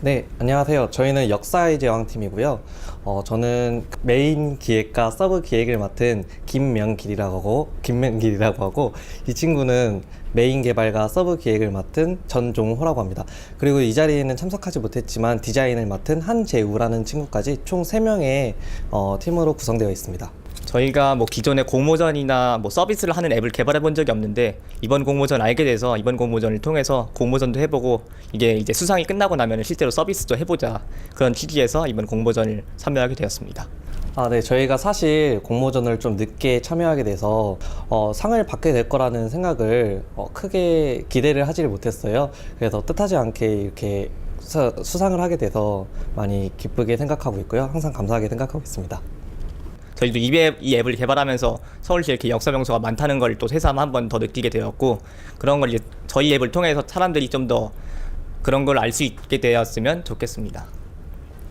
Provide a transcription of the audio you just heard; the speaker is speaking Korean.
네, 안녕하세요. 저희는 역사의 제왕팀이고요. 어, 저는 메인 기획과 서브 기획을 맡은 김명길이라고 하고, 김명길이라고 하고, 이 친구는 메인 개발과 서브 기획을 맡은 전종호라고 합니다. 그리고 이 자리에는 참석하지 못했지만 디자인을 맡은 한재우라는 친구까지 총 3명의 어, 팀으로 구성되어 있습니다. 저희가 뭐 기존에 공모전이나 뭐 서비스를 하는 앱을 개발해 본 적이 없는데 이번 공모전 알게 돼서 이번 공모전을 통해서 공모전도 해보고 이게 이제 수상이 끝나고 나면 실제로 서비스도 해보자 그런 취지에서 이번 공모전을 참여하게 되었습니다. 아, 네. 저희가 사실 공모전을 좀 늦게 참여하게 돼서 어, 상을 받게 될 거라는 생각을 어, 크게 기대를 하지를 못했어요. 그래서 뜻하지 않게 이렇게 수, 수상을 하게 돼서 많이 기쁘게 생각하고 있고요. 항상 감사하게 생각하고 있습니다. 저희도 이, 앱을 개발하면서 서울시에 이렇게 역사 명소가 많다는 걸 또 새삼 한 번 더 느끼게 되었고 그런 걸 이제 저희 앱을 통해서 사람들이 좀 더 그런 걸 알 수 있게 되었으면 좋겠습니다.